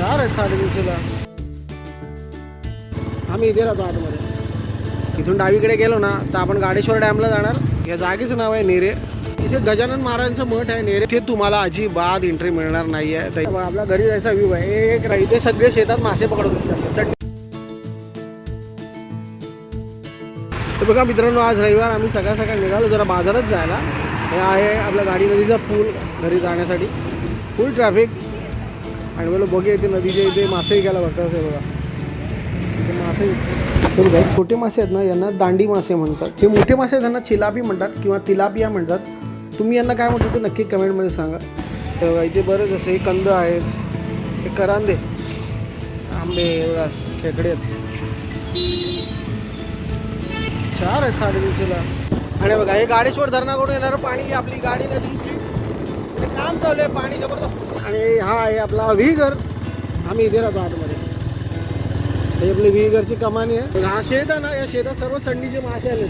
चार आहेत साडेतीनशेला आम्ही इथे राहतो आतमध्ये. इथून डावीकडे गेलो ना तर आपण गाडेश्वर डॅमला जाणार. या जागेचं नाव आहे नेरे. इथे गजानन महाराजांचं मठ आहे नेरे. ते तुम्हाला अजिबात एंट्री मिळणार नाही आहे तर आपल्या घरी जायचा व्ह्यू आहे. एक इथे सगळे शेतात मासे पकडत होते तर बघा मित्रांनो आज रविवार आम्ही सकाळ सकाळ निघालो जरा बाजारात जायला. हे आहे आपल्या गाडी नदीचा पूल घरी जाण्यासाठी. फुल ट्रॅफिक आणि बोलो बघे इथे नदीच्या इथे मासे घ्यायला बघतात हे बघा. इथे मासे. हे बघा छोटे मासे आहेत ना यांना दांडी मासे म्हणतात. हे मोठे मासे आहेत त्यांना चिलापी म्हणतात किंवा तिलापिया म्हणतात. तुम्ही यांना काय म्हणतात ते नक्की कमेंटमध्ये सांगा. बघा इथे बरेच असे कंद आहेत. हे करांदे. आंबे बघा खेकडे. आहेत चार आहेत साडेतीनशेला. आणि बघा हे गाडेश्वर धरणाकडून येणारं पाणी आपली. गाडी नदीची. इथे काम चालू आहे पाणी जबरदस्त. आणि हा आहे आपला विहीगर. आम्ही इथे राहतो आतमध्ये. हे आपली विहीगरची कमानी आहे. हा शेत आहे ना या शेतात सर्व थंडीचे मासे आले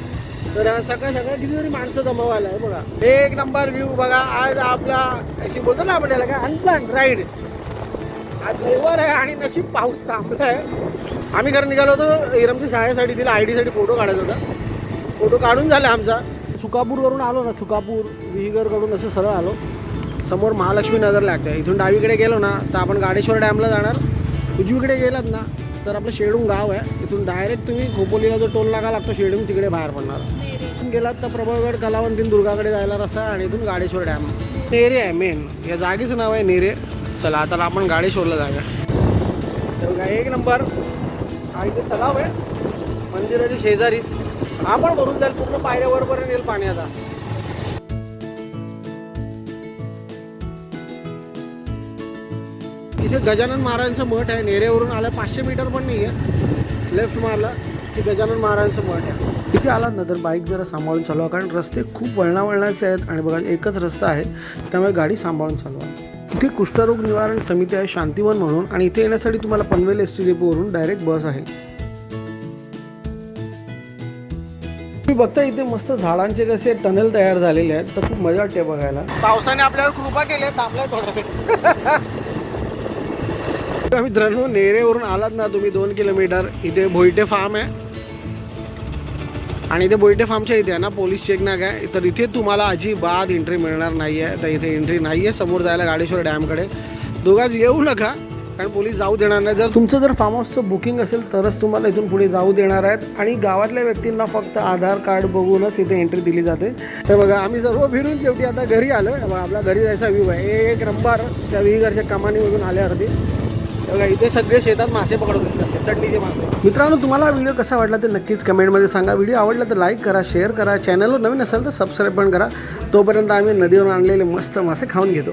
तर सकाळ सकाळ कितीतरी माणसं जमावायला आहे बघा. एक नंबर व्ह्यू बघा आज आपला अशी बोलतो ना आपण याला काय अनप्लॅन राईड आज रविवार आहे आणि नशीब पाऊस थांबला आहे आम्ही घरी निघालो होतो इरमच्या शाळेसाठी तिला आय डीसाठी फोटो काढायचा होता. फोटो काढून झाला आमचा. सुकापूरवरून आलो ना सुकापूर विहीगरकडून असं सरळ आलो. समोर महालक्ष्मी नगर लागतं इथून डावीकडे गेलो ना तर आपण गाडेश्वर डॅमला जाणार. उजवीकडे गेलात ना तर आपलं शेडूम गाव आहे. इथून डायरेक्ट तुम्ही खोपोलीला जो टोल नाका लागतो शेडूम तिकडे बाहेर पडणार. इथून गेलात तर प्रबळगड कलावंतीन दुर्गाकडे जायला रस्ता आणि इथून गाडेश्वर डॅम. नेरे आहे मेन या जागेचं नाव आहे नेरे. चला आता आपण गाडेश्वरला जाऊया. तर एक नंबर. हा इथे तलाव आहे. मंदिराच्या शेजारी आपण पण भरून जाईल पूर्ण पायऱ्यावरपर्यंत येईल पाणी आता. इथे गजानन महाराजांचं मठ आहे. नेरेवरून आलं. पाचशे मीटर पण नाही आहे लेफ्ट मारला की गजानन महाराजांचं मठ आहे. इथे आलात ना तर बाईक जरा सांभाळून चालवा कारण रस्ते खूप वळणा वळणाचे आहेत आणि बघा एकच रस्ता आहे त्यामुळे गाडी सांभाळून चालवा. इथे कुष्ठरोग निवारण समिती आहे शांतिवन म्हणून आणि इथे येण्यासाठी तुम्हाला पनवेल एस टी डेपोवरून डायरेक्ट बस आहे. तुम्ही बघता इथे मस्त झाडांचे कसे टनेल तयार झालेले आहेत. तर खूप मजा वाटते बघायला. पावसाने आपल्याला कृपा केली आहे, थांबलाय थोडा तर मित्रांनो नेरेवरून आलात ना तुम्ही दोन किलोमीटर. इथे भोईटे फार्म आहे. आणि इथे बोईटे फार्मच्या इथे आहे ना पोलीस चेक नाग आहे. तर इथे तुम्हाला अजिबात एंट्री मिळणार नाही आहे तर इथे एंट्री नाही आहे समोर जायला गाडेश्वर डॅमकडे दोघाच येऊ नका कारण पोलीस जाऊ देणार नाही. जर तुमचं जर फार्म हाऊसचं बुकिंग असेल तरच तुम्हाला इथून पुढे जाऊ देणार आहेत. आणि गावातल्या व्यक्तींना फक्त आधार कार्ड बघूनच इथे एंट्री दिली जाते. तर बघा आम्ही सर्व फिरून शेवटी आता घरी आलो आपला घरी जायचा व्ह्यू आहे. एक नंबर त्या विहीगरच्या कमानीमधून आल्यावरती. बघा इथे सगळे शेतात मासे पकडत होते चटणीचे मासे. मित्रांनो तुम्हाला व्हिडिओ कसा वाटला ते नक्कीच कमेंटमध्ये सांगा. व्हिडिओ आवडला तर लाईक करा शेअर करा. चॅनलवर नवीन असेल तर सबस्क्राईब पण करा. तोपर्यंत आम्ही नदीवरून आणलेले मस्त मासे खाऊन घेतो.